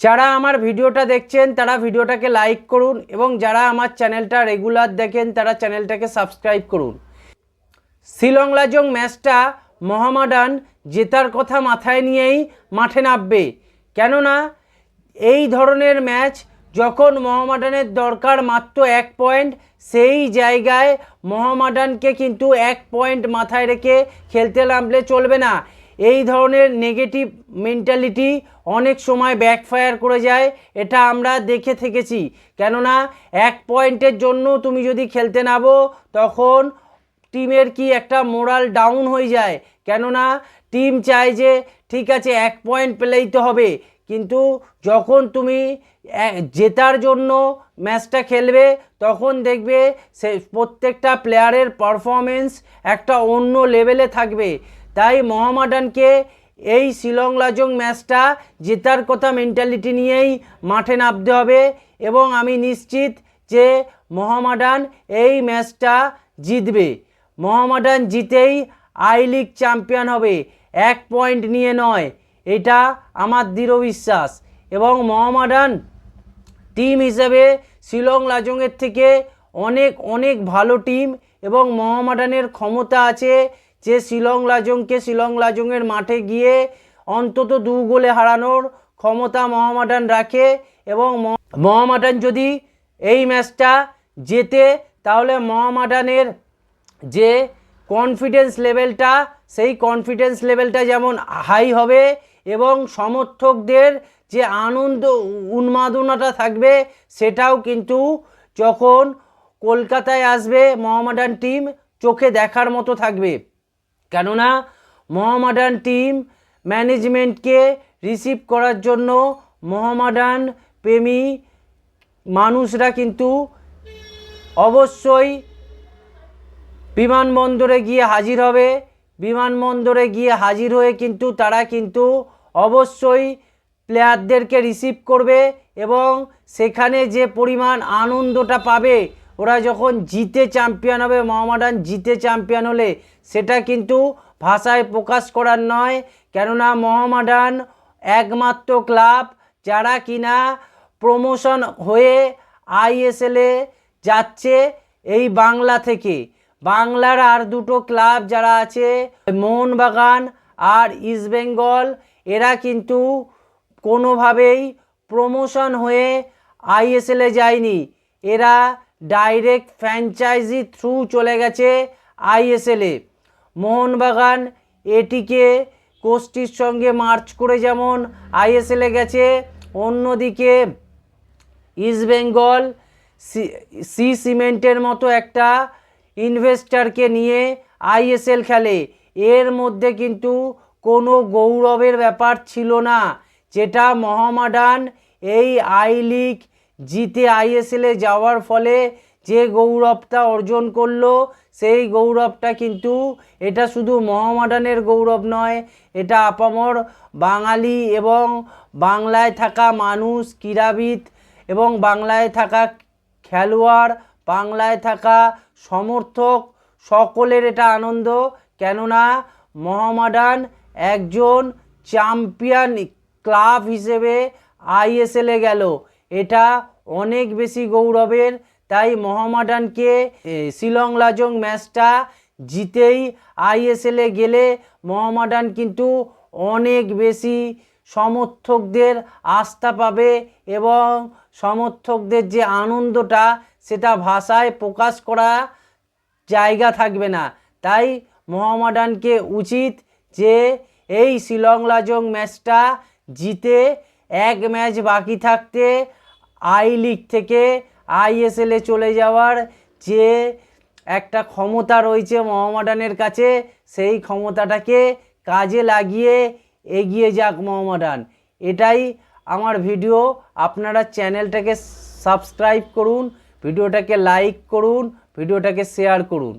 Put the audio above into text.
যারা আমার ভিডিওটা দেখছেন, তারা ভিডিওটাকে লাইক করুন এবং যারা আমার চ্যানেলটা রেগুলার দেখেন, তারা চ্যানেলটাকে সাবস্ক্রাইব করুন। শিলং লাজং ম্যাচটা মোহামেডান জেতার কথা মাথায় নিয়েই মাঠে নামবে। কেননা, এই ধরনের ম্যাচ যখন মোহামেডানের দরকার মাত্র এক পয়েন্ট সেই জায়গায় মোহামেডানকে কিন্তু এক পয়েন্ট মাথায় রেখে খেলতে নামলে চলবে না। এই ধরনের নেগেটিভ মেন্টালিটি অনেক সময় ব্যাকফায়ার করে যায়, এটা আমরা দেখে থেকেছি। কেননা, এক পয়েন্টের জন্য তুমি যদি খেলতে নামো, তখন টিমের কি একটা মোরাল ডাউন হয়ে যায়। কেননা টিম চায় যে, ঠিক আছে, এক পয়েন্ট পেলেই তো হবে। কিন্তু যখন তুমি জেতার জন্য ম্যাচটা খেলবে, তখন দেখবে সে, প্রত্যেকটা প্লেয়ারের পারফরমেন্স একটা অন্য লেভেলে থাকবে। তাই মোহামেডানকে এই শিলং লাজং ম্যাচটা জেতার কথা মেন্টালিটি নিয়েই মাঠে নামতে হবে এবং আমি নিশ্চিত যে মোহামেডান এই ম্যাচটা জিতবে। মোহামেডান জিতেই আই লিগ চ্যাম্পিয়ন হবে। এক পয়েন্ট নিয়ে নয়। এটা আমার দৃঢ় বিশ্বাস এবং মোহামেডান টিম হিসেবে শিলং লাজংয়ের থেকে অনেক অনেক ভালো টিম এবং মোহামেডানের ক্ষমতা আছে যে শিলং লাজংকে শিলং লাজংয়ের মাঠে গিয়ে অন্তত দু গোলে হারানোর ক্ষমতা মহামাডান রাখে এবং মহামাডান যদি এই ম্যাচটা জেতে, তাহলে মহামাডানের যে কনফিডেন্স লেভেলটা সেই কনফিডেন্স লেভেলটা যেমন হাই হবে এবং সমর্থকদের যে আনন্দ উন্মাদনাটা থাকবে, সেটাও কিন্তু যখন কলকাতায় আসবে, মোহামেডান টিম চোখে দেখার মতো থাকবে। কেননা মোহামেডান টিম ম্যানেজমেন্টকে রিসিভ করার জন্য মোহামেডান প্রেমী মানুষরা কিন্তু অবশ্যই বিমানবন্দরে গিয়ে হাজির হবে। বিমানবন্দরে গিয়ে হাজির হয়ে কিন্তু তারা কিন্তু অবশ্যই প্লেয়ারদেরকে রিসিভ করবে এবং সেখানে যে পরিমাণ আনন্দটা পাবে ওরা যখন জিতে চ্যাম্পিয়ন হবে, মোহামেডান জিতে চ্যাম্পিয়ন হলে, সেটা কিন্তু ভাষায় প্রকাশ করার নয়। কেননা মোহামেডান একমাত্র ক্লাব যারা কিনা প্রমোশন হয়ে আইএসএলে যাচ্ছে এই বাংলা থেকে। বাংলার আর দুটো ক্লাব যারা আছে, মোহনবাগান আর ইস্টবেঙ্গল এরা কিন্তু কোনোভাবেই প্রমোশন হয়ে আইএসএলে যায়নি। এরা ডাইরেক্ট ফ্র্যাঞ্চাইজি থ্রু চলে গেছে আইএসএলে মোহনবাগান এটিকে কোষ্টির সঙ্গে মার্চ করে যেমন আইএসএলে গেছে, অন্যদিকে ইস্টবেঙ্গল সি সি সিমেন্টের মতো একটা ইনভেস্টারকে নিয়ে আইএসএল খেলে। এর মধ্যে কিন্তু কোনো গৌরবের ব্যাপার ছিল না, যেটা মহামাডান এই আই লিগ জিতে আইএসএলে যাওয়ার ফলে যে গৌরবটা অর্জন করল, সেই গৌরবটা কিন্তু এটা শুধু মোহামেডানের গৌরব নয়, এটা আপামর বাঙালি এবং বাংলায় থাকা মানুষ, ক্রীড়াবিদ এবং বাংলায় থাকা খেলোয়াড়, বাংলায় থাকা সমর্থক সকলের এটা আনন্দ। কেননা মোহামেডান একজন চ্যাম্পিয়ন ক্লাব হিসেবে আইএসএলে গেল। এটা অনেক বেশি গৌরবের। তাই মোহামেডানকে শিলং লাজং ম্যাচটা জিতেই আইএসএলে গেলে মোহামেডান কিন্তু অনেক বেশি সমর্থকদের আস্থা পাবে এবং সমর্থকদের যে আনন্দটা, সেটা ভাষায় প্রকাশ করা জায়গা থাকবে না। তাই মোহামেডানকে উচিত যে এই শিলং লাজং ম্যাচটা জিতে এক ম্যাচ বাকি থাকতে আই লিগ থেকে আইএসএলে চলে যাওয়ার যে একটা ক্ষমতা রয়েছে মোহামেডানের কাছে, সেই ক্ষমতাটাকে কাজে লাগিয়ে এগিয়ে যাক মোহামেডান। এটাই আমার ভিডিও আপনারা চ্যানেলটাকে সাবস্ক্রাইব করুন ভিডিওটাকে লাইক করুন ভিডিওটাকে শেয়ার করুন।